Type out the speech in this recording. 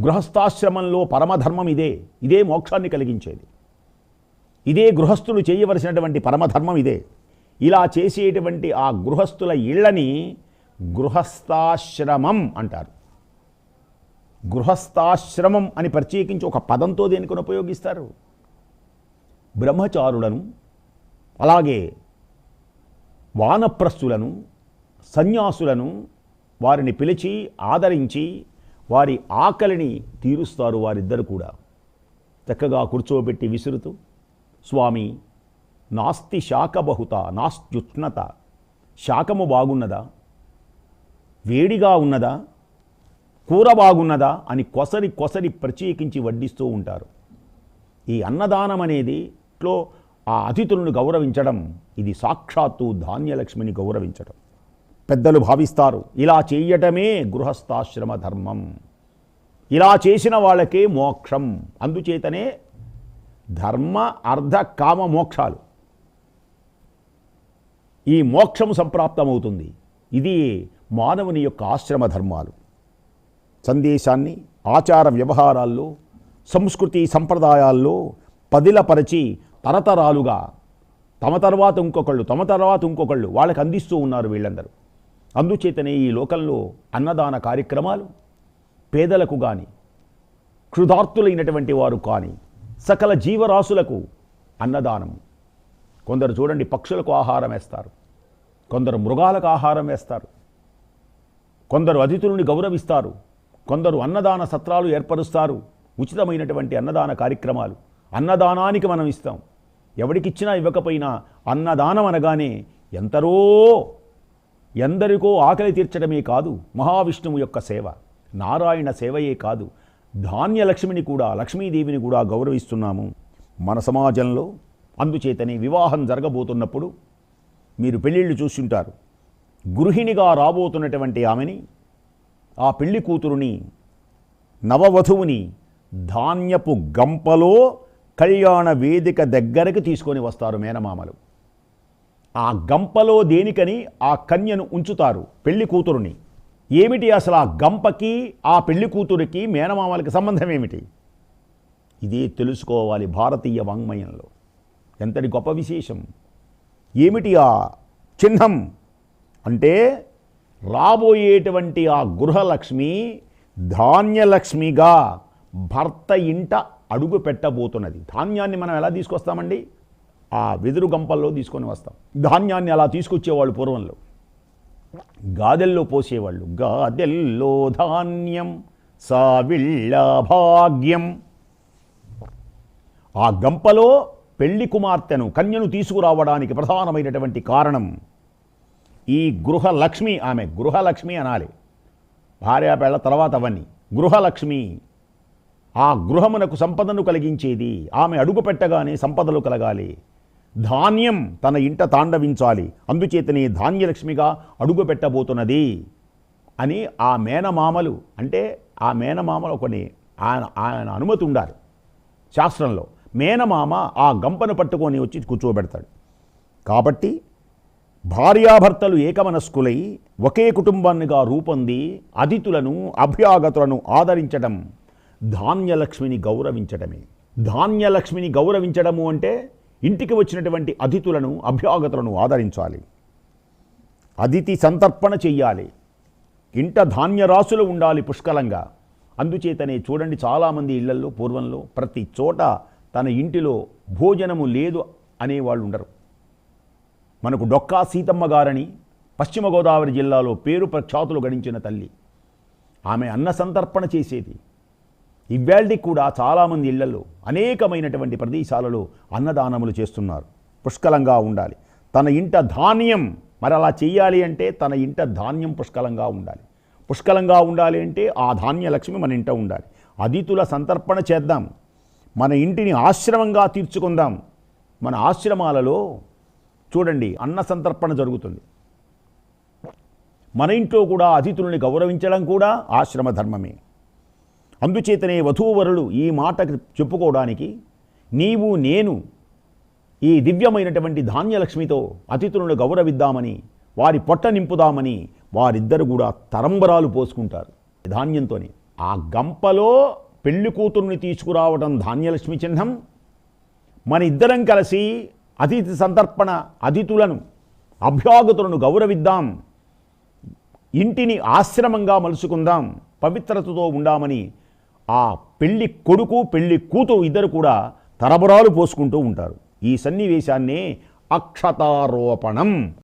గృహస్థాశ్రమంలో పరమధర్మం ఇదే ఇదే మోక్షాన్ని కలిగించేది. ఇదే గృహస్థులు చేయవలసినటువంటి పరమధర్మం ఇదే. ఇలా చేసేటువంటి ఆ గృహస్థుల ఇళ్ళని గృహస్థాశ్రమం అంటారు. గృహస్థాశ్రమం అని ప్రత్యేకించి ఒక పదంతో దేనికొని ఉపయోగిస్తారు? బ్రహ్మచారులను అలాగే వానప్రస్థులను సన్యాసులను వారిని పిలిచి ఆదరించి వారి ఆకలిని తీరుస్తారు వారిద్దరు కూడా. చక్కగా కూర్చోబెట్టి విసురుతూ స్వామి నాస్తి శాఖ బహుత నాస్త్యుష్ణత శాఖము బాగున్నదా? వేడిగా ఉన్నదా? కూర బాగున్నదా? అని కొసరి కొసరి ప్రత్యేకించి వడ్డిస్తూ ఉంటారు. ఈ అన్నదానం అనేది లో ఆ అతిథులను గౌరవించడం ఇది సాక్షాత్తు ధాన్యలక్ష్మిని గౌరవించడం. పెద్దలు భావిస్తారు ఇలా చేయటమే గృహస్థాశ్రమ ధర్మం. ఇలా చేసిన వాళ్ళకే మోక్షం. అందుచేతనే ధర్మ అర్ధ కామ మోక్షాలు. ఈ మోక్షము సంప్రాప్తమవుతుంది. ఇది మానవుని యొక్క ఆశ్రమ ధర్మాలు. సందేశాన్ని ఆచార వ్యవహారాల్లో సంస్కృతి సంప్రదాయాల్లో పదిలపరచి తరతరాలుగా తమ తర్వాత ఇంకొకళ్ళు తమ తర్వాత ఇంకొకళ్ళు వాళ్ళకి అందిస్తూ ఉన్నారు వీళ్ళందరూ. అందుచేతనే ఈ లోకంలో అన్నదాన కార్యక్రమాలు పేదలకు కానీ క్షుధార్తులైనటువంటి వారు కానీ సకల జీవరాశులకు అన్నదానం. కొందరు చూడండి పక్షులకు ఆహారం వేస్తారు. కొందరు మృగాలకు ఆహారం వేస్తారు. కొందరు అతిథులను గౌరవిస్తారు. కొందరు అన్నదాన సత్రాలు ఏర్పరుస్తారు. ఉచితమైనటువంటి అన్నదాన కార్యక్రమాలు. అన్నదానానికి మనం ఇస్తాం. ఎవడికిచ్చినా ఇవ్వకపోయినా అన్నదానం అనగానే ఎంతరో ఎందరికో ఆకలి తీర్చడమే కాదు మహావిష్ణువు యొక్క సేవ. నారాయణ సేవయే కాదు ధాన్యలక్ష్మిని కూడా లక్ష్మీదేవిని కూడా గౌరవిస్తున్నాము. మన సమాజంలో అందుచేతనే వివాహం జరగబోతున్నప్పుడు మీరు పెళ్ళిళ్ళు చూస్తుంటారు. గృహిణిగా రాబోతున్నటువంటి ఆమెని ఆ పెళ్ళి కూతురుని నవవధువుని ధాన్యపు గంపలో కళ్యాణ వేదిక దగ్గరకు తీసుకొని వస్తారు మేనమామలు. ఆ గంపలో దేనికని ఆ కన్యను ఉంచుతారు పెళ్ళి కూతురుని. ఏమిటి అసలు ఆ గంపకి ఆ పెళ్ళి కూతురికి మేనమామలకి సంబంధం ఏమిటి? ఇదే తెలుసుకోవాలి భారతీయ వాంగ్మయంలో. ఎంతటి గొప్ప విశేషం. ఏమిటి ఆ చిహ్నం? అంటే రాబోయేటువంటి ఆ గృహలక్ష్మి ధాన్యలక్ష్మిగా భర్త ఇంట అడుగు పెట్టబోతున్నది. ధాన్యాన్ని మనం ఎలా తీసుకొస్తామండి? ఆ వెదురు గంపల్లో తీసుకొని వస్తాం. ధాన్యాన్ని అలా తీసుకొచ్చేవాళ్ళు పూర్వంలో. గాదెల్లో పోసేవాళ్ళు. గాదెల్లో ధాన్యం సావిళ్ళ భాగ్యం. ఆ గంపలో పెళ్ళి కుమార్తెను కన్యను తీసుకురావడానికి ప్రధానమైనటువంటి కారణం ఈ గృహలక్ష్మి. ఆమె గృహలక్ష్మి అనాలి. భార్యాపేళ్ళ తర్వాత అవన్నీ. గృహలక్ష్మి. ఆ గృహమునకు సంపదను కలిగించేది. ఆమె అడుగు పెట్టగానే సంపదలు కలగాలి. ధాన్యం తన ఇంట తాండవించాలి. అందుచేతనే ధాన్యలక్ష్మిగా అడుగుపెట్టబోతున్నది అని ఆ మేనమామలు అంటే ఆ మేనమామలు కొన్ని ఆయన ఆయన అనుమతి ఉండాలి శాస్త్రంలో. మేనమామ ఆ గంపను పట్టుకొని వచ్చి కూర్చోబెడతాడు. కాబట్టి భార్యాభర్తలు ఏకమనస్కులై ఒకే కుటుంబాన్నిగా రూపొంది అతిథులను అభ్యాగతులను ఆదరించడం ధాన్యలక్ష్మిని గౌరవించడమే ధాన్యలక్ష్మిని గౌరవించడము అంటే ఇంటికి వచ్చినటువంటి అతిథులను అభ్యాగతులను ఆదరించాలి. అతిథి సంతర్పణ చెయ్యాలి. ఇంట ధాన్యరాశులు ఉండాలి పుష్కలంగా. అందుచేతనే చూడండి చాలామంది ఇళ్ళల్లో పూర్వంలో ప్రతి చోట తన ఇంటిలో భోజనము లేదు అనేవాళ్ళు ఉండరు. మనకు డొక్కా సీతమ్మ గారని పశ్చిమ గోదావరి జిల్లాలో పేరు ప్రఖ్యాతులు గడించిన తల్లి. ఆమె అన్న సంతర్పణ చేసేది. ఇవాళకి కూడా చాలామంది ఇళ్ళలో అనేకమైనటువంటి ప్రదేశాలలో అన్నదానములు చేస్తున్నారు. పుష్కలంగా ఉండాలి. తన ఇంట ధాన్యం మరి అలా చేయాలి అంటే తన ఇంట ధాన్యం పుష్కలంగా ఉండాలి. పుష్కలంగా ఉండాలి అంటే ఆ ధాన్య లక్ష్మి మన ఇంట ఉండాలి. అతిథుల సంతర్పణ చేద్దాం. మన ఇంటిని ఆశ్రమంగా తీర్చుకుందాం. మన ఆశ్రమాలలో చూడండి అన్న సంతర్పణ జరుగుతుంది. మన ఇంట్లో కూడా అతిథుల్ని గౌరవించడం కూడా ఆశ్రమ ధర్మమే. అందుచేతనే వధూవరులు ఈ మాట చెప్పుకోవడానికి నీవు నేను ఈ దివ్యమైనటువంటి ధాన్యలక్ష్మితో అతిథులను గౌరవిద్దామని వారి పొట్ట నింపుదామని వారిద్దరు కూడా తరంబరాలు పోసుకుంటారు. ధాన్యంతోనే. ఆ గంపలో పెళ్ళి కూతురుని తీసుకురావడం ధాన్యలక్ష్మి చిహ్నం. మన ఇద్దరం కలిసి అతిథి సంతర్పణ అతిథులను అభ్యాగతులను గౌరవిద్దాం. ఇంటిని ఆశ్రమంగా మలుసుకుందాం పవిత్రతతో ఉండామని ఆ పెళ్ళి కొడుకు పెళ్ళి కూతురు ఇద్దరు కూడా తరబరాలు పోసుకుంటూ ఉంటారు. ఈ సన్నివేశాన్నే అక్షతారోపణం